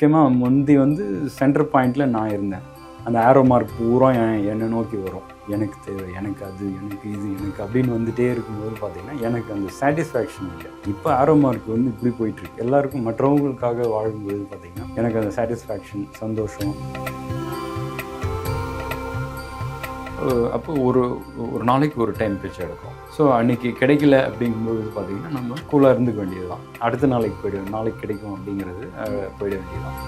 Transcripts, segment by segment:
முக்கியமாக முந்தி வந்து சென்டர் பாயிண்டில் நான் இருந்தேன். அந்த ஆரோ மார்க் பூரா என்னை நோக்கி வரும். எனக்கு தேவை எனக்கு அது எனக்கு இது எனக்கு அப்படின்னு வந்துகிட்டே இருக்கும்போது பார்த்தீங்கன்னா எனக்கு அந்த சாட்டிஸ்ஃபேக்ஷன் இல்லை. இப்போ ஆரோ மார்க் வந்து இப்படி போயிட்டுருக்கு எல்லாருக்கும் மற்றவங்களுக்காக வாழும்போது பார்த்தீங்கன்னா எனக்கு அந்த சாட்டிஸ்ஃபேக்ஷன் சந்தோஷம். அப்போ ஒரு ஒரு நாளைக்கு ஒரு டைம் பிச்சை எடுக்கும். ஸோ அன்னைக்கு கிடைக்கல அப்படிங்கும்போது பார்த்தீங்கன்னா நம்ம கூலாக இருந்துக்க வேண்டியது தான் அடுத்த நாளைக்கு போய்டு நாளைக்கு கிடைக்கும் அப்படிங்கிறது போயிட வேண்டியதுதான்.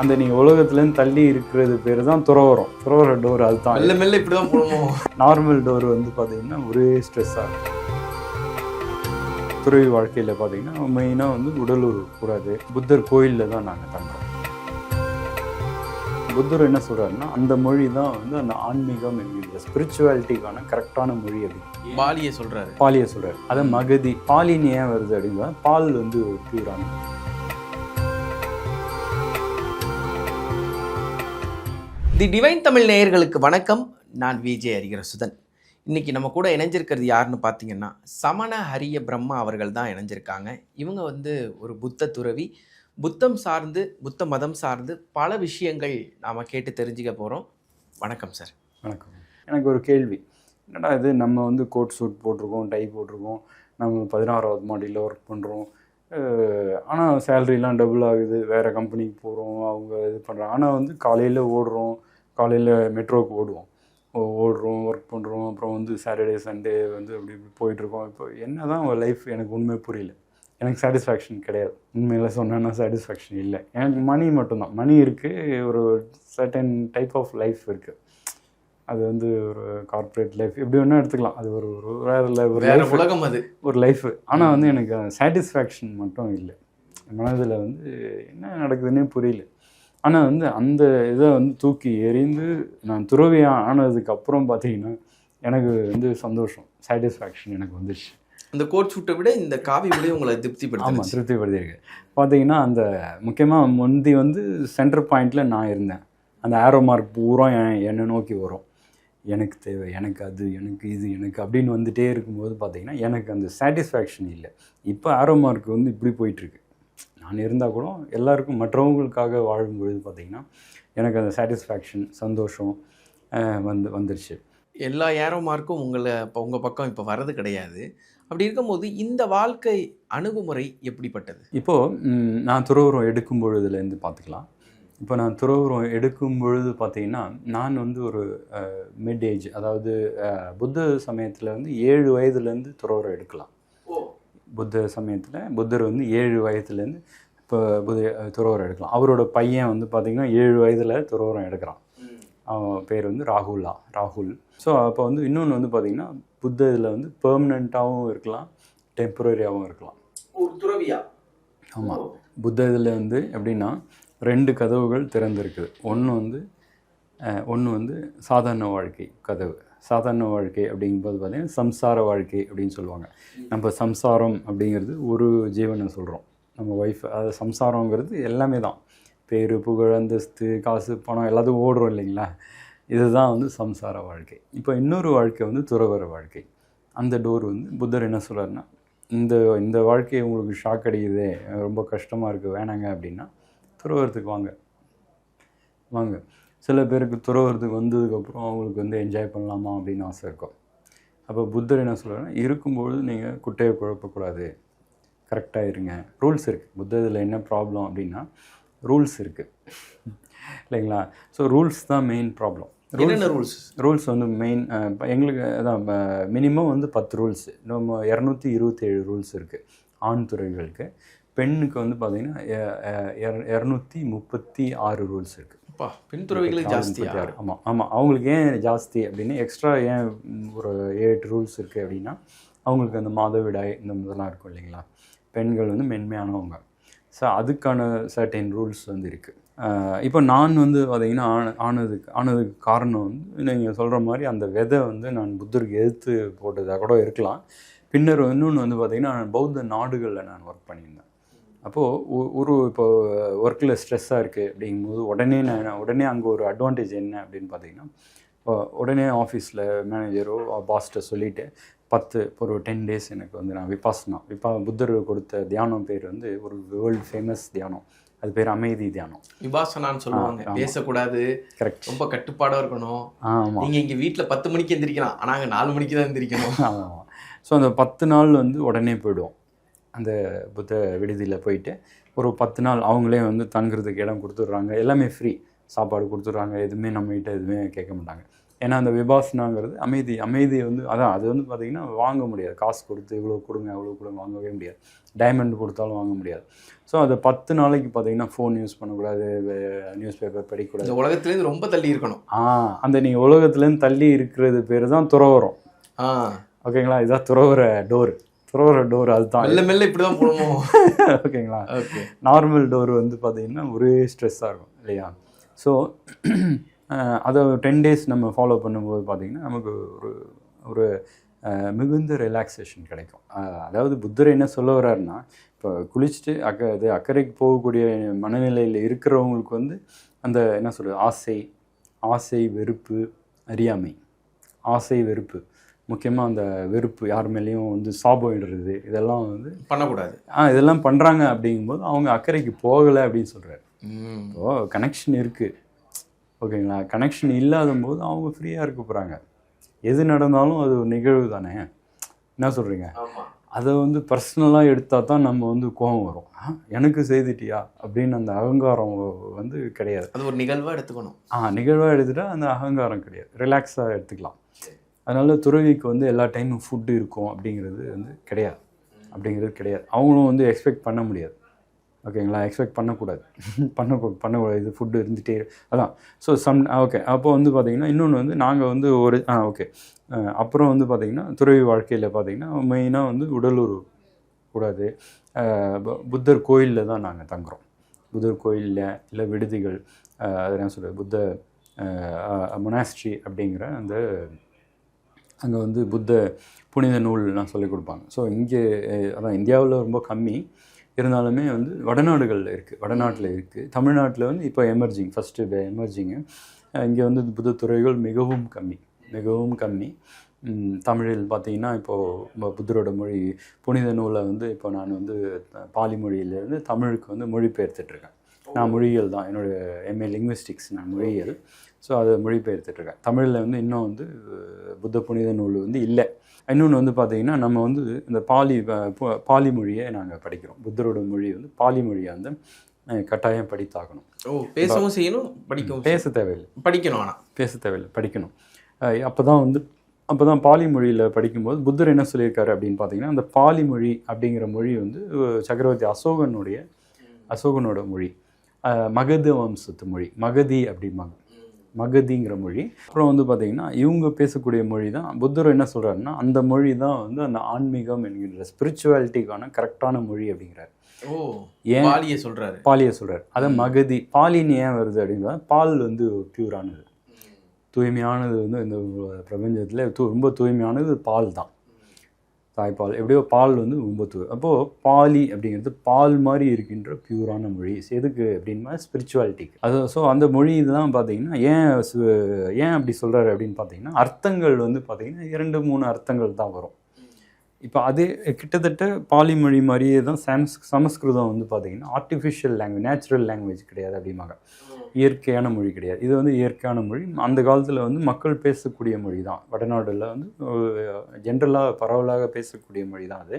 அந்த நீங்கள் உலகத்துலேருந்து தள்ளி இருக்கிறது பேர் தான் துறவரம். துறவர டோர் அதுதான். மெல்ல மெல்ல இப்படிதான் போகணும் நார்மல் டோர் வந்து பார்த்தீங்கன்னா ஒரே ஸ்ட்ரெஸ்ஸாக இருக்கும். துறவி வாழ்க்கையில் பார்த்தீங்கன்னா மெயினாக வந்து உடலூர் கூடாது. புத்தர் கோயிலில் தான் நாங்கள் தங்குறோம். புத்தர் என்ன சொல்றாருன்னா அந்த மொழி தான் வந்து அந்த ஆன்மீகம் என்கிற ஸ்பிரிச்சுவாலிட்டிக்கான கரெக்டான மொழி அப்படின்னு பாலிய சொல்றாரு. பாலிய சொல்றாரு. அதை மகதி. பாலின் ஏன் வருது அப்படின்னா பால் வந்து பியூரான தி டிவைன் தமிழ் நேயர்களுக்கு வணக்கம். நான் விஜய் ஹரிகரசுதன் இன்னைக்கு நம்ம கூட இணைஞ்சிருக்கிறது யாருன்னு பார்த்தீங்கன்னா சமண ஹரிய பிரம்மா அவர்கள் தான் இணைஞ்சிருக்காங்க. இவங்க வந்து ஒரு புத்த துறவி. புத்தம் சார்ந்து புத்த மதம் சார்ந்து பல விஷயங்கள் நாம் கேட்டு தெரிஞ்சுக்க போகிறோம் வணக்கம் சார். வணக்கம். எனக்கு ஒரு கேள்வி. என்னடா இது? நம்ம வந்து கோட் சூட் போட்டிருக்கோம் டை போட்டிருக்கோம். நம்ம பதினாறாவது மாடியில் ஒர்க் பண்ணுறோம் ஆனால் சேலரிலாம் டபுள் ஆகுது. வேறு கம்பெனிக்கு போகிறோம் அவங்க இது பண்ணுறாங்க ஆனால் வந்து காலையில் ஓடுறோம். காலையில் மெட்ரோவுக்கு ஓடுவோம். ஓடுறோம் ஒர்க் பண்ணுறோம் அப்புறம் வந்து சாட்டர்டே சண்டே வந்து அப்படி இப்படி போயிட்டுருக்கோம் இப்போ என்ன தான் லைஃப் எனக்கு உண்மை புரியல. எனக்கு சாட்டிஸ்ஃபேக்ஷன் கிடையாது. உண்மையில் சொன்னேன்னா சாட்டிஸ்ஃபேக்ஷன் இல்லை. எனக்கு மணி மட்டும்தான். மணி இருக்குது ஒரு சர்டன் டைப் ஆஃப் லைஃப் இருக்குது அது வந்து ஒரு கார்ப்பரேட் லைஃப் எப்படி வேணால் எடுத்துக்கலாம். அது ஒரு ஒரு வேற ஒரு வேற உலகம் அது. ஒரு லைஃப் ஆனால் வந்து எனக்கு சாட்டிஸ்ஃபேக்ஷன் மட்டும் இல்லை. மனதில் வந்து என்ன நடக்குதுன்னே புரியல. ஆனால் வந்து அந்த இதை வந்து தூக்கி எறிந்து நான் துறவியாக ஆனதுக்கு அப்புறம் பார்த்தீங்கன்னா எனக்கு வந்து சந்தோஷம். சாட்டிஸ்ஃபேக்ஷன் எனக்கு வந்துச்சு இந்த கோட் சூட்டை விட இந்த காவி விட உங்களை ஆமாம் திருப்திப்படுத்தும் திருப்திப்படுத்தியிருக்கு. பார்த்தீங்கன்னா அந்த முக்கியமாக முந்தி வந்து சென்டர் பாயிண்டில் நான் இருந்தேன். அந்த ஆரோ மார்க் பூரா என் என்னை நோக்கி வரும். எனக்கு தேவை எனக்கு அது எனக்கு இது எனக்கு அப்படின்னு வந்துட்டே இருக்கும்போது பார்த்தீங்கன்னா எனக்கு அந்த சாட்டிஸ்ஃபேக்ஷன் இல்லை. இப்போ ஆரோ மார்க் வந்து இப்படி போயிட்டுருக்கு. நான் இருந்தால் கூட எல்லாருக்கும் மற்றவங்களுக்காக வாழும்பொழுது பார்த்தீங்கன்னா எனக்கு அந்த சாட்டிஸ்ஃபேக்ஷன் சந்தோஷம் வந்து வந்துருச்சு. எல்லா ஏரோ மார்க்கும் உங்களை இப்போ உங்கள் பக்கம் இப்போ வர்றது கிடையாது. அப்படி இருக்கும்போது இந்த வாழ்க்கை அணுகுமுறை எப்படிப்பட்டது? இப்போது நான் துறவுரம் எடுக்கும் பொழுதுலேருந்து பார்த்துக்கலாம். இப்போ நான் துறவுரம் எடுக்கும் பொழுது பார்த்தீங்கன்னா நான் வந்து ஒரு மிட் ஏஜ் அதாவது புத்த சமயத்தில் வந்து ஏழு வயதுலேருந்து துறவுரம் எடுக்கலாம். புத்த சமயத்தில் புத்தர் வந்து ஏழு வயதுலேருந்து இப்போ புத துறவரம் எடுக்கலாம். அவரோட பையன் வந்து பார்த்திங்கன்னா ஏழு வயதில் துறவரம் எடுக்கிறான். அவன் பேர் வந்து ராகுலா ராகுல். ஸோ அப்போ வந்து இன்னொன்று வந்து பார்த்திங்கன்னா புத்த இதில் வந்து பெர்மனண்ட்டாகவும் இருக்கலாம் டெம்பரரியாகவும் இருக்கலாம். ஒரு துறவியா? ஆமாம் புத்த இதில் வந்து எப்படின்னா ரெண்டு கதவுகள் திறந்திருக்குது. ஒன்று வந்து ஒன்று வந்து சாதாரண வாழ்க்கை கதவு. சாதாரண வாழ்க்கை அப்படிங்கும்போது பார்த்தீங்கன்னா சம்சார வாழ்க்கை அப்படின்னு சொல்லுவாங்க. நம்ம சம்சாரம் அப்படிங்கிறது ஒரு ஜீவனை சொல்கிறோம் நம்ம ஒய்ஃப் அது சம்சாரங்கிறது எல்லாமே தான். பேர் புகழ் அந்தஸ்து காசு பணம் எல்லாத்துக்கும் ஓடுறோம் இல்லைங்களா? இதுதான் வந்து சம்சார வாழ்க்கை. இப்போ இன்னொரு வாழ்க்கை வந்து துறவர வாழ்க்கை. அந்த டோர் வந்து புத்தர் என்ன சொல்றாருன்னா இந்த இந்த வாழ்க்கை உங்களுக்கு ஷாக் அடிக்குது ரொம்ப கஷ்டமாக இருக்குது வேணாங்க அப்படின்னா துறவரத்துக்கு வாங்க. வாங்க. சில பேருக்கு துறவரத்துக்கு வந்ததுக்கப்புறம் அவங்களுக்கு வந்து என்ஜாய் பண்ணலாமா அப்படின்னு ஆசை இருக்கும். அப்போ புத்தர் என்ன சொல்கிறாருன்னா இருக்கும்பொழுது நீங்கள் குட்டையை குழப்பக்கூடாது. கரெக்டாக இருங்க. ரூல்ஸ் இருக்குது புத்த இதில் என்ன ப்ராப்ளம் அப்படின்னா ரூல்ஸ் இருக்குது இல்லைங்களா? ஸோ ரூல்ஸ் தான் மெயின் ப்ராப்ளம் என்னென்ன ரூல்ஸ் ரூல்ஸ் வந்து மெயின் எங்களுக்கு அதான் மினிமம் வந்து பத்து ரூல்ஸ் நம்ம இரநூத்தி இருபத்தேழு ரூல்ஸ் இருக்குது ஆண் துறைகளுக்கு. பெண்ணுக்கு வந்து பார்த்தீங்கன்னா இரநூத்தி முப்பத்தி ஆறு ரூல்ஸ் இருக்குது பெண் துறவிகளுக்கு ஜாஸ்தியா? ஆமாம் ஆமாம் அவங்களுக்கு ஏன் ஜாஸ்தி அப்படின்னு எக்ஸ்ட்ரா ஏன் ஒரு எட்டு ரூல்ஸ் இருக்குது அப்படின்னா அவங்களுக்கு அந்த மாதவிடாய் இந்த இதெல்லாம் இருக்கும் இல்லைங்களா? பெண்கள் வந்து மென்மையானவங்க. ஸோ அதுக்கான சர்டைன் ரூல்ஸ் வந்து இருக்குது இப்போ நான் வந்து பார்த்திங்கன்னா ஆனதுக்கு ஆனதுக்கு காரணம் வந்து நீங்கள் சொல்கிற மாதிரி அந்த விதை வந்து நான் புத்தருக்கு எதிர்த்து போட்டதாக கூட இருக்கலாம். பின்னர் இன்னொன்று வந்து பார்த்திங்கன்னா நான் பௌத்த நாடுகளில் நான் ஒர்க் பண்ணியிருந்தேன். அப்போது ஒரு இப்போ ஒர்க்கில் ஸ்ட்ரெஸ்ஸாக இருக்குது அப்படிங்கும்போது உடனே நான் உடனே அங்கே ஒரு அட்வான்டேஜ் என்ன அப்படின்னு பார்த்தீங்கன்னா இப்போ உடனே ஆஃபீஸில் மேனேஜரோ பாஸ்ட்டை சொல்லிவிட்டு பத்து ஒரு டென் டேஸ் எனக்கு வந்து நான் விபாசனா விபா புத்தர் கொடுத்த தியானம் பேர் வந்து ஒரு வேர்ல்டு ஃபேமஸ் தியானம். அது பேர் அமைதி தியானம். விபாசனான்னு சொல்லுவாங்க. பேசக்கூடாது. கரெக்ட் ரொம்ப கட்டுப்பாடா இருக்கணும். ஆமாம் நீங்க இங்க வீட்ல பத்து மணிக்கு எந்திரிக்கலாம். ஆனா அங்க நாலு மணிக்கு தான் எந்திரிக்கணும். ஆமாம் ஸோ அந்த பத்து நாள் வந்து உடனே போயிடுவோம். அந்த புத்த விடுதியில் போயிட்டு ஒரு பத்து நாள் அவங்களே வந்து தங்குறதுக்கு இடம் கொடுத்துட்றாங்க. எல்லாமே ஃப்ரீ சாப்பாடு கொடுத்துட்றாங்க. எதுவுமே நம்மகிட்ட எதுவுமே கேட்க மாட்டாங்க. ஏன்னா அந்த விபாசனாங்கிறது அமைதி அமைதி வந்து அதான் அது வந்து பார்த்திங்கன்னா வாங்க முடியாது. காசு கொடுத்து இவ்வளோ கொடுங்க அவ்வளோ கொடுங்க வாங்கவே முடியாது. டைமண்ட் கொடுத்தாலும் வாங்க முடியாது. ஸோ அது பத்து நாளைக்கு பார்த்தீங்கன்னா ஃபோன் யூஸ் பண்ணக்கூடாது நியூஸ் பேப்பர் படிக்கக்கூடாது. இந்த உலகத்துல இருந்து ரொம்ப தள்ளி இருக்கணும். ஆ அந்த நீங்கள் உலகத்துலேருந்து தள்ளி இருக்கிறது பேர் தான் துறவரம். ஆ. ஓகேங்களா? இதுதான் துறவர டோர் துறவர டோர் அதுதான். மெல்ல மெல்ல இப்படிதான் போடுமோ? ஓகேங்களா? ஓகே. நார்மல் டோர் வந்து பார்த்தீங்கன்னா ஒரே ஸ்ட்ரெஸ்ஸாக இருக்கும் இல்லையா? ஸோ அதை டென் டேஸ் நம்ம ஃபாலோ பண்ணும்போது பார்த்தீங்கன்னா நமக்கு ஒரு ஒரு மிகுந்த ரிலாக்ஸேஷன் கிடைக்கும். அதாவது புத்தர் என்ன சொல்ல வர்றாருன்னா இப்போ குளிச்சுட்டு அக்க இது அக்கறைக்கு போகக்கூடிய மனநிலையில் இருக்கிறவங்களுக்கு வந்து அந்த என்ன சொல்கிறது ஆசை ஆசை வெறுப்பு அறியாமை ஆசை வெறுப்பு முக்கியமாக அந்த வெறுப்பு யார் மேலேயும் வந்து சாபம் இடுறது இதெல்லாம் வந்து பண்ணக்கூடாது. ஆ இதெல்லாம் பண்ணுறாங்க அப்படிங்கும்போது அவங்க அக்கறைக்கு போகலை அப்படின்னு சொல்கிறாரு ம். இப்போ கனெக்ஷன் இருக்குது ஓகேங்களா? கனெக்ஷன் இல்லாத போது அவங்க ஃப்ரீயாக இருக்க போகிறாங்க எது நடந்தாலும் அது ஒரு நிகழ்வு தானே? என்ன சொல்கிறீங்க அதை வந்து பர்சனலாக எடுத்தால் தான் நம்ம வந்து கோபம் வரும். எனக்கு செய்துட்டியா? அப்படின்னு அந்த அகங்காரம் வந்து கிடையாது. அது ஒரு நிகழ்வா எடுத்துக்கணும். ஆ நிகழ்வாக எடுத்துட்டா அந்த அகங்காரம் கிடையாது. ரிலாக்ஸாக எடுத்துக்கலாம். அதனால துறவிக்கு வந்து எல்லா டைமும் ஃபுட்டு இருக்கும் அப்படிங்கிறது வந்து கிடையாது. அப்படிங்கிறது கிடையாது. அவங்களும் வந்து எக்ஸ்பெக்ட் பண்ண முடியாது. ஓகேங்களா? எக்ஸ்பெக்ட் பண்ணக்கூடாது. பண்ண பண்ணக்கூடாது. இது ஃபுட்டு இருந்துகிட்டே அதான். ஸோ சம் ஓகே அப்போ வந்து பார்த்தீங்கன்னா இன்னொன்று வந்து நாங்கள் வந்து ஒரு ஆ ஓகே அப்புறம் வந்து பார்த்தீங்கன்னா துறவி வாழ்க்கையில் பார்த்தீங்கன்னா மெயினாக வந்து உடலுறவு கூடாது. பு- புத்தர் கோயிலில் தான் நாங்கள் தங்குறோம். புத்தர் கோயிலில் இல்லை விடுதிகள் அது என்ன சொல்கிறது புத்த மொனாஸ்ட்ரி அப்படிங்கிற அந்த அங்கே வந்து புத்த புனித நூல்லாம் சொல்லிக் கொடுப்பாங்க. ஸோ இங்கே அதான் இந்தியாவில் ரொம்ப கம்மி. இருந்தாலுமே வந்து வடநாடுகளில் இருக்குது வடநாட்டில் இருக்குது தமிழ்நாட்டில் வந்து இப்போ எமர்ஜிங் ஃபஸ்ட்டு எமர்ஜிங்கு இங்கே வந்து புத்த துறைகள் மிகவும் கம்மி மிகவும் கம்மி. தமிழில் பார்த்தீங்கன்னா இப்போது புத்தரோட மொழி புனித நூலை வந்து இப்போ நான் வந்து பாலி மொழியிலேருந்து தமிழுக்கு வந்து மொழிபெயர்த்துட்ருக்கேன் நான் மொழியியல் தான் என்னுடைய எம்ஏ லிங்குவிஸ்டிக்ஸ் நான் மொழியியல். ஸோ அதை மொழிபெயர்த்துட்ருக்கேன் தமிழில் வந்து இன்னும் வந்து புத்த புனித நூல் வந்து இல்லை. இன்னொன்று வந்து பார்த்தீங்கன்னா நம்ம வந்து இந்த பாலி பாலி மொழியை நாங்கள் படிக்கிறோம். புத்தரோட மொழி வந்து பாலி மொழியை வந்து கட்டாயம் படித்தாகணும். ஓ பேசவும் செய்யணும் படிக்கவும் பேச தேவையில்லை. படிக்கணும் ஆனா. பேச தேவையில்லை படிக்கணும். அப்போ தான் வந்து அப்போ தான் பாலி மொழியில் படிக்கும்போது புத்தர் என்ன சொல்லியிருக்காரு அப்படின்னு பார்த்தீங்கன்னா அந்த பாலி மொழி அப்படிங்கிற மொழி வந்து சக்கரவர்த்தி அசோகனுடைய அசோகனோட மொழி. மகத வம்சத்து மொழி. மகதி அப்படிம்பாங்க. மகதிங்கிற மொழி. அப்புறம் வந்து பார்த்தீங்கன்னா இவங்க பேசக்கூடிய மொழி தான் புத்தர் என்ன சொல்கிறாருன்னா அந்த மொழி தான் வந்து அந்த ஆன்மீகம் என்கின்ற ஸ்பிரிச்சுவாலிட்டிக்கான கரெக்டான மொழி அப்படிங்கிறார். ஓ ஏன்? பாலிய சொல்றாரு. பாலியை சொல்கிறார் அதை மகதி பாலின்னு ஏன் வருது அப்படின்னா பால் வந்து பியூரானது தூய்மையானது வந்து இந்த பிரபஞ்சத்தில் தூ ரொம்ப தூய்மையானது பால் தான் தாய்ப்பால் எப்படியோ பால் வந்து ரொம்ப அப்போது பாலி அப்படிங்கிறது பால் மாதிரி இருக்கின்ற பியூரான மொழி. எதுக்கு அப்படின்னா ஸ்பிரிச்சுவாலிட்டிக்கு அது ஸோ அந்த மொழி இதெல்லாம் பார்த்தீங்கன்னா ஏன் ஏன் அப்படி சொல்கிறாரு அப்படின்னு பார்த்தீங்கன்னா அர்த்தங்கள் வந்து பார்த்தீங்கன்னா இரண்டு மூணு அர்த்தங்கள் தான் வரும். இப்போ அதே கிட்டத்தட்ட பாலி மொழி மாதிரியே தான் சாம்ஸ் சமஸ்கிருதம் வந்து பார்த்தீங்கன்னா ஆர்டிஃபிஷியல் லாங்குவேஜ் நேச்சுரல் லாங்குவேஜ் கிடையாது அப்படிம்பாங்க. இயற்கையான மொழி கிடையாது. இது வந்து இயற்கையான மொழி. அந்த காலத்தில் வந்து மக்கள் பேசக்கூடிய மொழி தான் வடநாடுல வந்து ஜென்ரலாக பரவலாக பேசக்கூடிய மொழி தான் அது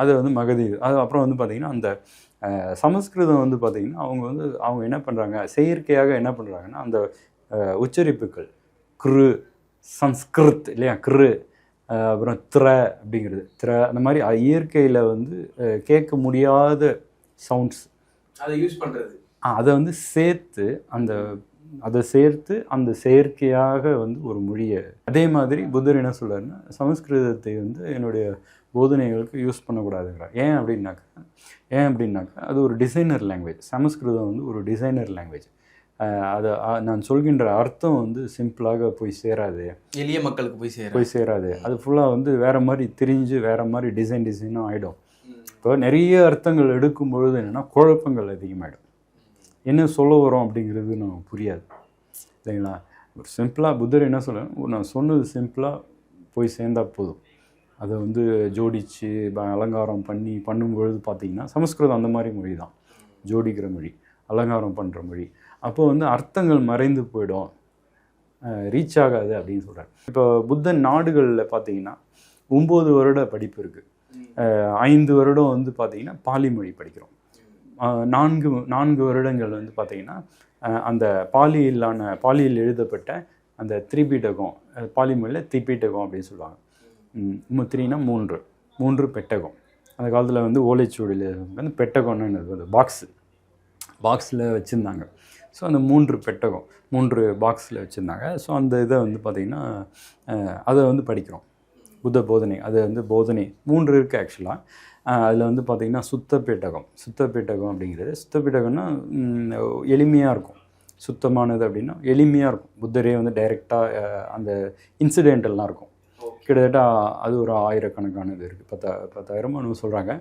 அது வந்து மகதி. அது அப்புறம் வந்து பார்த்திங்கன்னா அந்த சமஸ்கிருதம் வந்து பார்த்திங்கன்னா அவங்க வந்து அவங்க என்ன பண்ணுறாங்க செயற்கையாக என்ன பண்ணுறாங்கன்னா அந்த உச்சரிப்புகள். கிரு சம்ஸ்கிருத் இல்லையா? கிரு அப்புறம் திர அப்படிங்கிறது. திர அந்த மாதிரி இயற்கையில் வந்து கேட்க முடியாத சவுண்ட்ஸ் அதை யூஸ் பண்ணுறது அதை வந்து சேர்த்து அந்த அதை சேர்த்து அந்த செயற்கையாக வந்து ஒரு மொழியை அதே மாதிரி புத்தர் என்ன சொல்றாருன்னா சமஸ்கிருதத்தை வந்து என்னுடைய போதனைகளுக்கு யூஸ் பண்ணக்கூடாதுங்கிறார். ஏன் அப்படின்னாக்கா ஏன் அப்படின்னாக்கா அது ஒரு டிசைனர் லாங்குவேஜ் சமஸ்கிருதம் வந்து ஒரு டிசைனர் லாங்குவேஜ் அது நான் சொல்கின்ற அர்த்தம் வந்து சிம்பிளாக போய் சேராது. எளிய மக்களுக்கு போய் சேர போய் சேராது. அது ஃபுல்லாக வந்து வேற மாதிரி திரிஞ்சு வேற மாதிரி டிசைன் டிசைனாக ஆகிடும் இப்போ நிறைய அர்த்தங்கள் எடுக்கும் பொழுது என்னென்னா குழப்பங்கள் அதிகமாகிடும் என்ன சொல்ல வரோம் அப்படிங்கிறது நமக்கு புரியாது. சரிங்களா ஒரு சிம்பிளாக புத்தர் என்ன சொல்ல நான் சொன்னது சிம்பிளாக போய் சேர்ந்தா போதும். அதை வந்து ஜோடித்து அலங்காரம் பண்ணி பண்ணும்பொழுது பார்த்தீங்கன்னா சமஸ்கிருதம் அந்த மாதிரி மொழி தான் ஜோடிக்கிற மொழி அலங்காரம் பண்ணுற மொழி. அப்போ வந்து அர்த்தங்கள் மறைந்து போயிடும். ரீச் ஆகாது அப்படின்னு சொல்கிறார் இப்போ புத்தன் நாடுகளில் பார்த்தீங்கன்னா ஒம்பது வருட படிப்பு இருக்குது ஐந்து வருடம் வந்து பார்த்தீங்கன்னா பாலி மொழி படிக்கிறோம். நான்கு நான்கு வருடங்கள் வந்து பார்த்திங்கன்னா அந்த பாலியிலான பாலியில் எழுதப்பட்ட அந்த திரிபீட்டகம் பாலிமொழியில் பாலி அப்படின்னு சொல்லுவாங்க. த்ரீனா மூன்று மூன்று பெட்டகம். அந்த காலத்தில் வந்து ஓலைச்சுவடியில் வந்து பெட்டகம்னு வந்து பாக்ஸு. பாக்ஸில் வச்சுருந்தாங்க. ஸோ அந்த மூன்று பெட்டகம் மூன்று பாக்ஸில் வச்சுருந்தாங்க. ஸோ அந்த இதை வந்து பார்த்திங்கன்னா அதை வந்து படிக்கிறோம். புத்த போதனை அது வந்து போதனை மூன்று இருக்குது ஆக்சுவலாக அதில் வந்து பார்த்திங்கன்னா சுத்த பெட்டகம் சுத்த பெட்டகம் அப்படிங்கிறது. சுத்த பெட்டகம்னா எளிமையாக இருக்கும். சுத்தமானது அப்படின்னா எளிமையாக இருக்கும். புத்தரே வந்து டைரெக்டாக அந்த இன்சிடென்டெல்லாம் இருக்கும். கிட்டத்தட்ட அது ஒரு ஆயிரக்கணக்கானது இருக்குது பத்தா பத்தாயிரமோ நம்ம சொல்கிறாங்க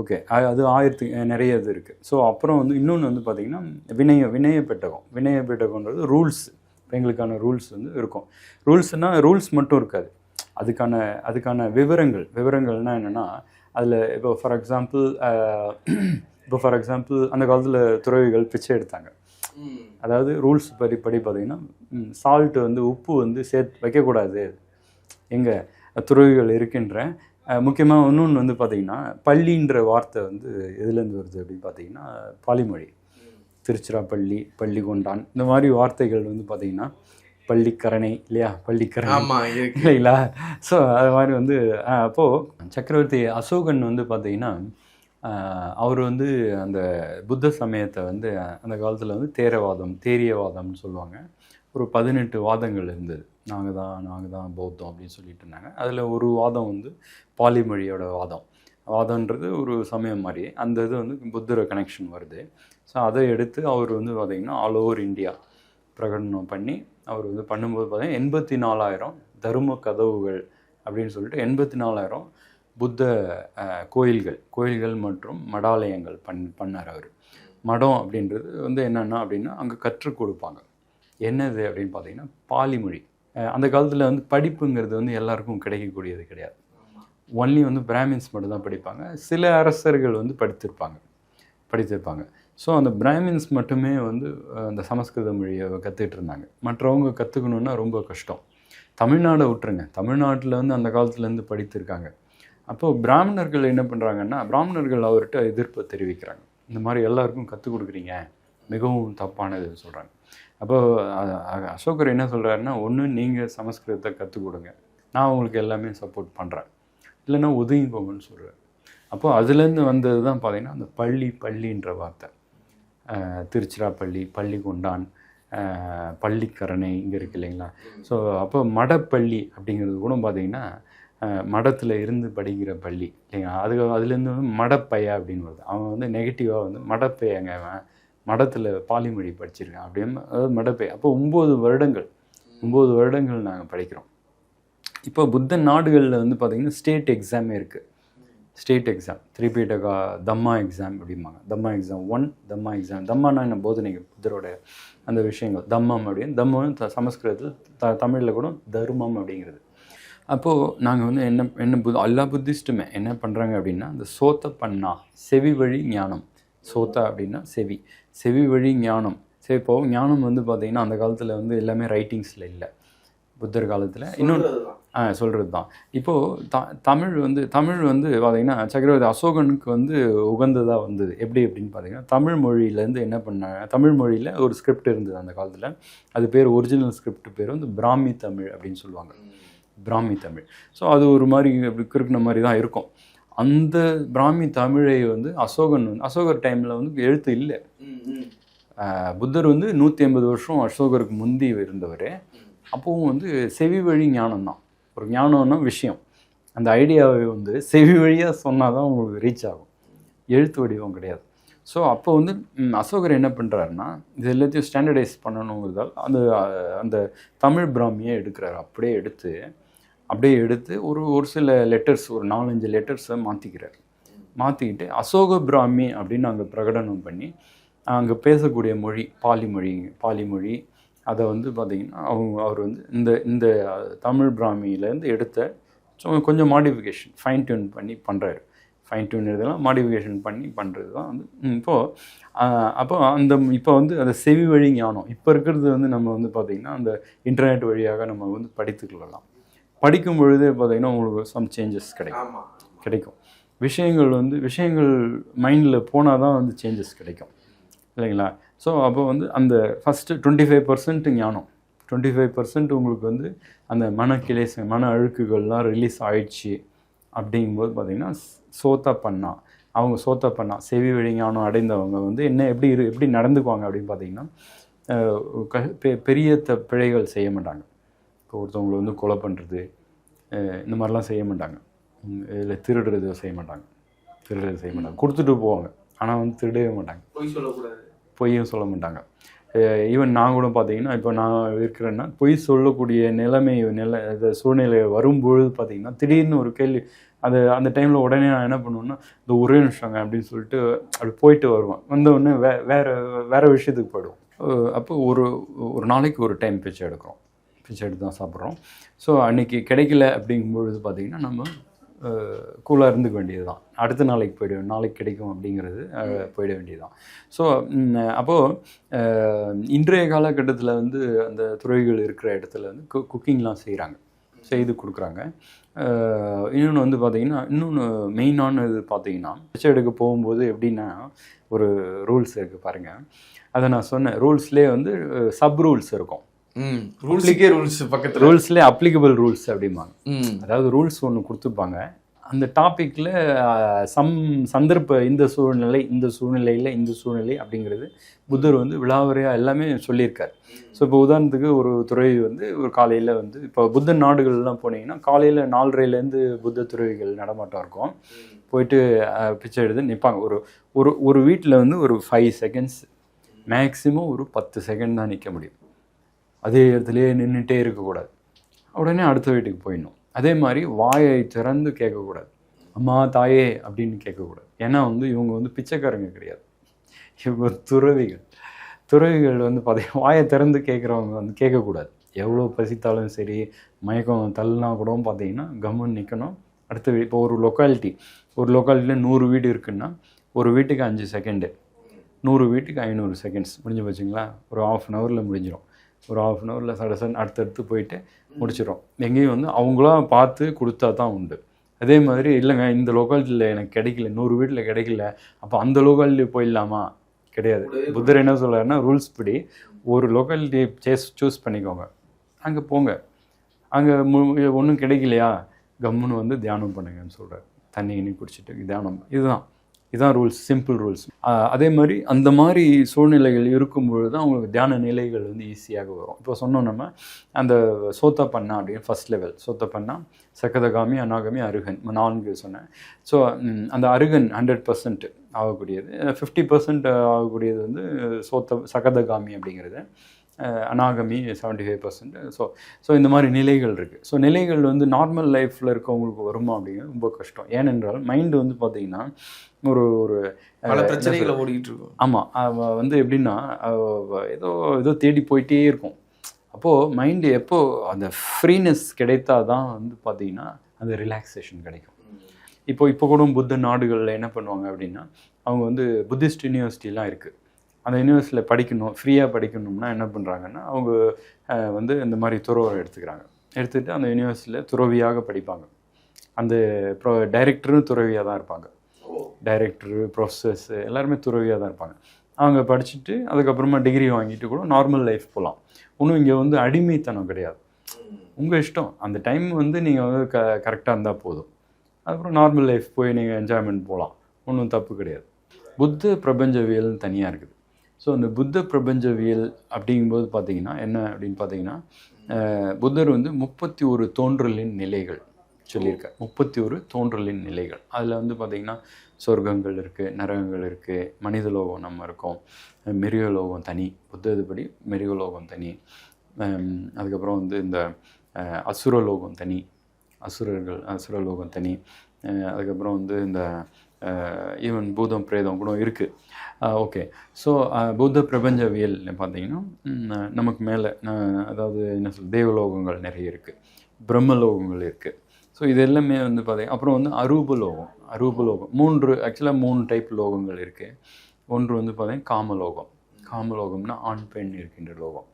ஓகே அது ஆயிரத்துக்கு நிறைய இது இருக்குது ஸோ அப்புறம் வந்து இன்னொன்று வந்து பார்த்திங்கன்னா வினய வினய பெட்டகம் வினய பெட்டகன்றது ரூல்ஸ் எங்களுக்கான ரூல்ஸ் வந்து இருக்கும். ரூல்ஸ்னால் ரூல்ஸ் மட்டும் இருக்காது. அதுக்கான அதுக்கான விவரங்கள். விவரங்கள்னால் என்னென்னா அதில் இப்போ ஃபார் எக்ஸாம்பிள் இப்போ ஃபார் எக்ஸாம்பிள் அந்த காலத்தில் துறவிகள் பிச்சை எடுத்தாங்க. அதாவது ரூல்ஸ் படி படி பார்த்தீங்கன்னா சால்ட்டு வந்து உப்பு வந்து சேர்த்து வைக்கக்கூடாது. எங்கே துறவிகள் இருக்கின்ற முக்கியமாக இன்னொன்று வந்து பார்த்திங்கன்னா பள்ளின்ற வார்த்தை வந்து எதுலேருந்து வருது அப்படின்னு பார்த்தீங்கன்னா பாலிமொழி. திருச்சிராப்பள்ளி பள்ளி கொண்டான் இந்த மாதிரி வார்த்தைகள் வந்து பார்த்திங்கன்னா பள்ளிக்கரணை இல்லையா? பள்ளிக்கரணை. ஆமா இருக்கு. இல்லைங்களா? ஸோ அது மாதிரி வந்து அப்போது சக்கரவர்த்தி அசோகன் வந்து பார்த்தீங்கன்னா அவர் வந்து அந்த புத்த சமயத்தை வந்து அந்த காலத்தில் வந்து தேரவாதம் தேரியவாதம்னு சொல்லுவாங்க. ஒரு பதினெட்டு வாதங்கள் இருந்தது. நாங்கள் தான் நாங்கள் தான் பௌத்தம் அப்படின்னு சொல்லிட்டு இருந்தாங்க. அதில் ஒரு வாதம் வந்து பாலி மொழியோட வாதம். வாதம்ன்றது ஒரு சமயம் மாதிரி. அந்த இது வந்து புத்தர கனெக்ஷன் வருது. ஸோ அதை எடுத்து அவர் வந்து பார்த்திங்கன்னா ஆல் ஓவர் இந்தியா பிரகடனம் பண்ணி அவர் வந்து பண்ணும்போது பார்த்தீங்கன்னா எண்பத்தி நாலாயிரம் தரும கதவுகள் அப்படின்னு சொல்லிட்டு எண்பத்தி நாலாயிரம் புத்த கோயில்கள் கோயில்கள் மற்றும் மடாலயங்கள் பண் பண்ணார் அவர். மடம் அப்படின்றது வந்து என்னென்னா அப்படின்னா அங்கே கற்றுக் கொடுப்பாங்க. என்னது அப்படின்னு பார்த்தீங்கன்னா பாலி மொழி அந்த காலத்தில் வந்து படிப்புங்கிறது வந்து எல்லாருக்கும் கிடைக்கக்கூடியது கிடையாது. ஒன்லி வந்து பிராமின்ஸ் மட்டும் தான் படிப்பாங்க. சில அரசர்கள் வந்து படித்திருப்பாங்க. படித்திருப்பாங்க. ஸோ அந்த பிராமின்ஸ் மட்டுமே வந்து அந்த சமஸ்கிருத மொழியை கற்றுக்கிட்டு இருந்தாங்க. மற்றவங்க கற்றுக்கணுன்னா ரொம்ப கஷ்டம். தமிழ்நாடை விட்டுருங்க. தமிழ்நாட்டில் வந்து அந்த காலத்துலேருந்து படித்திருக்காங்க. அப்போது பிராமணர்கள் என்ன பண்ணுறாங்கன்னா பிராமணர்கள் அவர்கிட்ட எதிர்ப்பை தெரிவிக்கிறாங்க. இந்த மாதிரி எல்லாருக்கும் கற்றுக் கொடுக்குறீங்க. மிகவும் தப்பானது சொல்கிறாங்க அப்போ அசோகர் என்ன சொல்கிறாருன்னா ஒன்று நீங்கள் சமஸ்கிருதத்தை கற்றுக் கொடுங்க. நான் உங்களுக்கு எல்லாமே சப்போர்ட் பண்ணுறேன் இல்லைன்னா ஒதுங்கி போங்கன்னு சொல்கிறேன் அப்போது அதுலேருந்து வந்தது தான் பார்த்திங்கன்னா அந்த பள்ளி பள்ளின்ற வார்த்தை. திருச்சிராப்பள்ளி பள்ளிகொண்டான் பள்ளிக்கரணை இங்கே இருக்கு இல்லைங்களா? ஸோ அப்போ மடப்பள்ளி அப்படிங்கிறது கூட பார்த்திங்கன்னா மடத்தில் இருந்து படிக்கிற பள்ளி இல்லைங்களா? அது அதுலேருந்து வந்து மடப்பையா அப்படின்னு வருது. அவன் வந்து நெகட்டிவாக வந்து மடப்பையாங்க அவன். மடத்தில் பாலிமொழி படிச்சிருக்கான். அப்படின்னு அதாவது மடப்பை. அப்போ ஒம்பது வருடங்கள் ஒம்பது வருடங்கள் நாங்கள் படிக்கிறோம். இப்போ புத்த நாடுகளில் வந்து பார்த்திங்கன்னா ஸ்டேட் எக்ஸாமே இருக்குது ஸ்டேட் எக்ஸாம் திரிபீடகா தம்மா எக்ஸாம் அப்படிம்பாங்க. Dhamma exam one Dhamma exam தம்மானா என்ன? போதனை புத்தரோட அந்த விஷயங்கள். தம்மம் அப்படின்னு தம்மம் த சமஸ்கிருதத்தில் த தமிழில் கூட தர்மம் அப்படிங்கிறது. அப்போது நாங்கள் வந்து என்ன என்ன புத் எல்லா புத்திஸ்ட்டுமே என்ன பண்ணுறாங்க அப்படின்னா இந்த சோத்த பண்ணா செவி வழி ஞானம். சோத்தா அப்படின்னா செவி. செவி வழி ஞானம். சரி இப்போ ஞானம் வந்து பார்த்திங்கன்னா அந்த காலத்தில் வந்து எல்லாமே ரைட்டிங்ஸில் இல்லை. புத்தர் காலத்தில். இன்னொன்று சொல்கிறது தான் இப்போது த தமிழ் வந்து தமிழ் வந்து பார்த்தீங்கன்னா சக்கரவர்த்தி அசோகனுக்கு வந்து உகந்ததாக வந்தது. எப்படி அப்படின்னு பார்த்தீங்கன்னா தமிழ் மொழியிலேருந்து என்ன பண்ணாங்க தமிழ் மொழியில் ஒரு ஸ்கிரிப்ட் இருந்தது அந்த காலத்தில். அது பேர் ஒரிஜினல் ஸ்கிரிப்ட் பேர் வந்து பிராமி தமிழ் அப்படின்னு சொல்லுவாங்க. பிராமி தமிழ். ஸோ அது ஒரு மாதிரி அப்படி கிறுக்குன மாதிரி தான் இருக்கும். அந்த பிராமி தமிழை வந்து அசோகன் வந்து அசோகர் டைமில் வந்து எழுத்து இல்லை. புத்தர் வந்து நூற்றி ஐம்பது வருஷம் அசோகருக்கு முந்தி இருந்தவர். அப்போவும் வந்து செவி வழி ஞானம் தான் ஒரு ஞானம்னா விஷயம். அந்த ஐடியாவை வந்து செவி வழியாக சொன்னால் தான் உங்களுக்கு ரீச் ஆகும். எழுத்து வடிவம் கிடையாது. ஸோ அப்போ வந்து அசோகர் என்ன பண்ணுறாருன்னா இது எல்லாத்தையும் ஸ்டாண்டர்டைஸ் பண்ணணுங்கிறதால் அந்த அந்த தமிழ் பிராமியை எடுக்கிறாரு. அப்படியே எடுத்து அப்படியே எடுத்து ஒரு ஒரு சில லெட்டர்ஸ் ஒரு நாலஞ்சு லெட்டர்ஸை மாற்றிக்கிறார் மாற்றிக்கிட்டு அசோக பிராமி அப்படின்னு அங்கே பிரகடனம் பண்ணி அங்கே பேசக்கூடிய மொழி பாலி மொழி பாலி மொழி அதை வந்து பார்த்திங்கன்னா அவங்க அவர் வந்து இந்த இந்த தமிழ் பிராமியிலேருந்து எடுத்த கொஞ்சம் மாடிஃபிகேஷன் ஃபைன் டியூன் பண்ணி பண்ணுறாரு ஃபைன் டியூன் இதெல்லாம் மாடிஃபிகேஷன் பண்ணி பண்ணுறது தான் வந்து இப்போது அப்போ அந்த இப்போ வந்து அந்த செவி வழி ஞானம் இப்போ இருக்கிறது வந்து நம்ம வந்து பார்த்திங்கன்னா அந்த இன்டர்நெட் வழியாக நம்ம வந்து படித்துக்கொள்ளலாம் படிக்கும் பொழுதே பார்த்திங்கன்னா உங்களுக்கு சம் சேஞ்சஸ் கிடைக்கும். கிடைக்கும். விஷயங்கள் வந்து விஷயங்கள் மைண்டில் போனால் தான் வந்து சேஞ்சஸ் கிடைக்கும். இல்லைங்களா? ஸோ அப்போ வந்து அந்த ஃபஸ்ட்டு டுவெண்ட்டி ஃபைவ் பர்சன்ட் ஞானம். டுவெண்ட்டி ஃபைவ் பர்சன்ட் உங்களுக்கு வந்து அந்த மன கிளேச மன அழுக்குகள்லாம் ரிலீஸ் ஆயிடுச்சு அப்படிங்கும்போது பார்த்தீங்கன்னா சோத்தா பண்ணா. அவங்க சோத்தா பண்ணா. செவி வழி ஞானம் அடைந்தவங்க வந்து என்ன எப்படி இரு எப்படி நடந்துக்குவாங்க அப்படின்னு பார்த்தீங்கன்னா பெ- பெரிய த பிழைகள் செய்ய மாட்டாங்க. இப்போ ஒருத்தவங்களை வந்து கொலை பண்ணுறது இந்த மாதிரிலாம் செய்ய மாட்டாங்க. இல்லை திருடுறது செய்ய மாட்டாங்க. திருடுறது செய்ய மாட்டாங்க. கொடுத்துட்டு போவாங்க. ஆனால் வந்து திருடவே மாட்டாங்க. பொய் சொல்லக்கூடாது. பொய்யும் சொல்ல மாட்டாங்க. ஈவன் நான் கூட பார்த்தீங்கன்னா இப்போ நான் இருக்கிறேன்னா பொய் சொல்லக்கூடிய நிலைமை நில சூழ்நிலை வரும்பொழுது பார்த்தீங்கன்னா திடீர்னு ஒரு கேள்வி அது அந்த டைமில் உடனே நான் என்ன பண்ணுவேன்னா இந்த ஒரே நிமிஷங்க அப்படின்னு சொல்லிட்டு அப்படி போயிட்டு வருவேன். வந்தவுடனே வே வேறு வேறு விஷயத்துக்கு போயிடுவோம். அப்போ ஒரு ஒரு நாளைக்கு ஒரு டைம் பிச்சை எடுக்கிறோம். பிச்சை எடுத்து தான் சாப்பிட்றோம். ஸோ அன்னைக்கு கிடைக்கல அப்படிங்கும்பொழுது பார்த்தீங்கன்னா நம்ம கூலாக இருந்துக்க வேண்டியது தான் அடுத்த நாளைக்கு போயிடுவோம் நாளைக்கு கிடைக்கும் அப்படிங்கிறது போயிட வேண்டியது தான் ஸோ அப்போது இன்றைய காலகட்டத்தில் வந்து அந்த துறைகள் இருக்கிற இடத்துல வந்து கு குக்கிங்லாம் செய்கிறாங்க செய்து கொடுக்குறாங்க. இன்னொன்று வந்து பார்த்தீங்கன்னா இன்னொன்று மெயினான இது பார்த்தீங்கன்னா பிச்சை எடுக்க போகும்போது எப்படின்னா ஒரு ரூல்ஸ் இருக்குது பாருங்கள் அதை நான் சொன்னேன். ரூல்ஸ்லேயே வந்து சப் ரூல்ஸ் இருக்கும். ரூல்ஸுக்கே ரூல்ஸ் பக்கத்துல. ரூல்ஸ்லேயே அப்ளிகபிள் ரூல்ஸ் அப்படிம்பாங்க. அதாவது ரூல்ஸ் ஒன்று கொடுத்துருப்பாங்க அந்த டாப்பிக்கில் சம் சந்தர்ப்ப இந்த சூழ்நிலை இந்த சூழ்நிலையில் இந்த சூழ்நிலை அப்படிங்கிறது புத்தர் வந்து விழாவறையாக எல்லாமே சொல்லியிருக்கார். ஸோ இப்போ உதாரணத்துக்கு ஒரு துறை வந்து ஒரு காலையில் வந்து இப்போ புத்த நாடுகள்லாம் போனீங்கன்னா காலையில் நாலரைலேருந்து புத்த துறவிகள் நடமாட்டம் இருக்கும். போயிட்டு பிச்சை எடுத்து நிற்பாங்க ஒரு ஒரு ஒரு வீட்டில் வந்து ஒரு ஃபைவ் செகண்ட்ஸ் மேக்ஸிமம் ஒரு பத்து செகண்ட் தான் நிற்க முடியும். அதே இடத்துலையே நின்றுட்டே இருக்கக்கூடாது. உடனே அடுத்த வீட்டுக்கு போயிடணும். அதே மாதிரி வாயை திறந்து கேட்கக்கூடாது. அம்மா தாயே அப்படின்னு கேட்கக்கூடாது. ஏன்னா வந்து இவங்க வந்து பிச்சைக்காரங்க கிடையாது. இவங்க துறவிகள். துறவிகள் வந்து பார்த்தீங்கன்னா வாயை திறந்து கேட்குறவங்க வந்து கேட்கக்கூடாது. எவ்வளோ பசித்தாலும் சரி மயக்கம் தள்ளினா கூட பார்த்தீங்கன்னா கம்முன்னு நிற்கணும் அடுத்த இப்போ ஒரு லொக்காலிட்டி ஒரு லொக்காலிட்டியில் நூறு வீடு இருக்குன்னா ஒரு வீட்டுக்கு அஞ்சு செகண்டு நூறு வீட்டுக்கு ஐநூறு செகண்ட்ஸ் முடிஞ்சு போச்சுங்களா? ஒரு ஆஃப் அன் ஹவரில் முடிஞ்சிடும் ஒரு ஆஃப் அன் ஹவரில் சடசன் அடுத்தடுத்து போயிட்டு முடிச்சிடும் எங்கேயும் வந்து அவங்களா பார்த்து கொடுத்தா தான் உண்டு. அதே மாதிரி இல்லைங்க இந்த லொக்காலிட்டியில் எனக்கு கிடைக்கல நூறு வீட்டில் கிடைக்கல அப்போ அந்த லொக்காலிட்டி போயிடலாமா? கிடையாது. புத்தர் என்ன சொல்றாருன்னா ரூல்ஸ் படி ஒரு லொக்காலிட்டி சேஸ் சூஸ் பண்ணிக்கோங்க. அங்கே போங்க. அங்கே ஒன்றும் கிடைக்கலையா? கம்முன்னு வந்து தியானம் பண்ணுங்கன்னு சொல்கிறார் தண்ணி கிண்ணி குடிச்சிட்டு தியானம். இதுதான். இதுதான் ரூல்ஸ் சிம்பிள் ரூல்ஸ் அதே மாதிரி அந்த மாதிரி சூழ்நிலைகள் இருக்கும்பொழுது தான் அவங்களுக்கு தியான நிலைகள் வந்து ஈஸியாக வரும். இப்போ சொன்னோம் நம்ம அந்த சோத்த பண்ணா அப்படின்னு ஃபர்ஸ்ட் லெவல் சோத்த பண்ணா சக்கதகாமி அநாகமி அருகன். நான்கு சொன்னேன். ஸோ அந்த அருகன் ஹண்ட்ரட் பர்சன்ட் ஆகக்கூடியது. ஃபிஃப்டி பர்சன்ட் ஆகக்கூடியது வந்து சோத்த சகதகாமி அப்படிங்கிறது. அனாகமி seventy five percent so so இந்த மாதிரி நிலைகள் இருக்குது ஸோ நிலைகள் வந்து நார்மல் லைஃப்பில் இருக்கவங்களுக்கு வருமா அப்படிங்கிறது ரொம்ப கஷ்டம். ஏனென்றால் மைண்டு வந்து பார்த்தீங்கன்னா ஒரு ஒரு பல பிரச்சனைகளை ஓடிக்கிட்டு இருக்கும் ஆமாம் வந்து எப்படின்னா ஏதோ ஏதோ தேடி போயிட்டே இருக்கும். அப்போது மைண்டு எப்போ அந்த ஃப்ரீனஸ் கிடைத்தா தான் வந்து பார்த்தீங்கன்னா அந்த ரிலாக்ஸேஷன் கிடைக்கும். இப்போ இப்போ கூட புத்த நாடுகளில் என்ன பண்ணுவாங்க அப்படின்னா அவங்க வந்து புத்திஸ்ட் யூனிவர்சிட்டிலாம் இருக்குது அந்த யூனிவர்சிட்டியில் படிக்கணும் ஃப்ரீயாக படிக்கணும்னா என்ன பண்ணுறாங்கன்னா அவங்க வந்து இந்த மாதிரி துறவரை எடுத்துக்கிறாங்க. எடுத்துகிட்டு அந்த யூனிவர்சிட்டியில் துறவியாக படிப்பாங்க. அந்த ப்ரோ டைரக்டரும் துறவியாக தான் இருப்பாங்க. டைரக்டரு ப்ரொஃபஸர்ஸ் எல்லாருமே துறவியாக தான் இருப்பாங்க. அவங்க படிச்சுட்டு அதுக்கப்புறமா டிகிரி வாங்கிட்டு கூட நார்மல் லைஃப் போகலாம் ஒன்றும் இங்கே வந்து அடிமைத்தனம் கிடையாது. உங்கள் இஷ்டம். அந்த டைம் வந்து நீங்கள் வந்து க கரெக்டாக இருந்தால் போதும். அதுக்கப்புறம் நார்மல் லைஃப் போய் நீங்கள் என்ஜாய்மெண்ட் போகலாம் ஒன்றும் தப்பு கிடையாது. புத்த பிரபஞ்சவியல் தனியாக இருக்குது. ஸோ அந்த புத்த பிரபஞ்சவியல் அப்படிங்கும்போது பார்த்தீங்கன்னா என்ன அப்படின்னு பார்த்தீங்கன்னா புத்தர் வந்து முப்பத்தி ஒரு தோன்றலின் நிலைகள் சொல்லியிருக்கார். முப்பத்தி ஒரு தோன்றலின் நிலைகள். அதில் வந்து பார்த்திங்கன்னா சொர்க்கங்கள் இருக்குது நரகங்கள் இருக்குது மனிதலோகம் நம்ம இருக்கோம் மிருகலோகம் தனி புத்ததுபடி மிருகலோகம் தனி அதுக்கப்புறம் வந்து இந்த அசுரலோகம் தனி அசுரர்கள் அசுரலோகம் தனி அதுக்கப்புறம் வந்து இந்த ஈவன் பூதம் பிரேதம் கூட இருக்குது ஓகே ஸோ புத்த பிரபஞ்சவியல் பார்த்தீங்கன்னா நமக்கு மேலே அதாவது என்ன சொல் தேவலோகங்கள் நிறைய இருக்குது பிரம்மலோகங்கள் இருக்குது ஸோ இது எல்லாமே வந்து பார்த்தீங்கன்னா அப்புறம் வந்து அரூபலோகம் அரூபலோகம். மூன்று ஆக்சுவலாக மூணு டைப் லோகங்கள் இருக்குது ஒன்று வந்து பார்த்தீங்கன்னா காமலோகம். காமலோகம்னா ஆண் பெண் இருக்கின்ற லோகம்.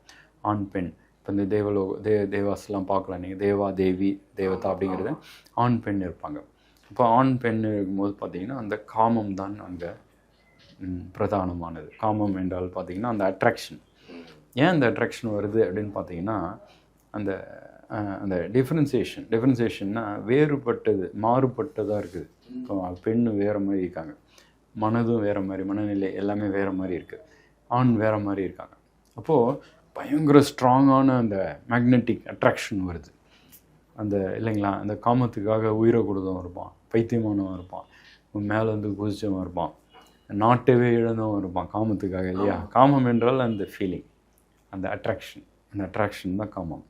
ஆண் பெண். இப்போ இந்த தேவலோக தே தேவாஸ்லாம் பார்க்கலாம் நீங்கள் தேவா தேவி தேவதா அப்படிங்கிறது ஆண் பெண் இருப்பாங்க. இப்போ ஆண் பெண் இருக்கும்போது பார்த்தீங்கன்னா அந்த காமம் தான் அங்கே பிரதானமானது. காமம் என்றால் பார்த்திங்கன்னா அந்த அட்ராக்ஷன் ஏன் அந்த அட்ராக்ஷன் வருது அப்படின்னு பார்த்தீங்கன்னா அந்த அந்த டிஃப்ரென்சியேஷன் டிஃப்ரென்சியேஷன்னா வேறுபட்டது மாறுபட்டதாக இருக்குது. இப்போ பெண்ணு வேறு மாதிரி இருக்காங்க. மனதும் வேறு மாதிரி மனநிலை எல்லாமே வேறு மாதிரி இருக்குது ஆண் வேறு மாதிரி இருக்காங்க. அப்போது பயங்கர ஸ்ட்ராங்கான அந்த மேக்னெட்டிக் அட்ராக்ஷன் வருது. அந்த இல்லைங்களா? அந்த காமத்துக்காக உயிரை கொடுத்தவன் இருப்பான். பைத்தியமானவன் இருப்பான். மேலே வந்து குதிச்சவன் இருப்பான். நாட்டவே இழந்தவன் இருப்பான் காமத்துக்காக இல்லையா? காமம் என்றால் அந்த ஃபீலிங் அந்த அட்ராக்ஷன் அந்த அட்ராக்ஷன் தான் காமம்.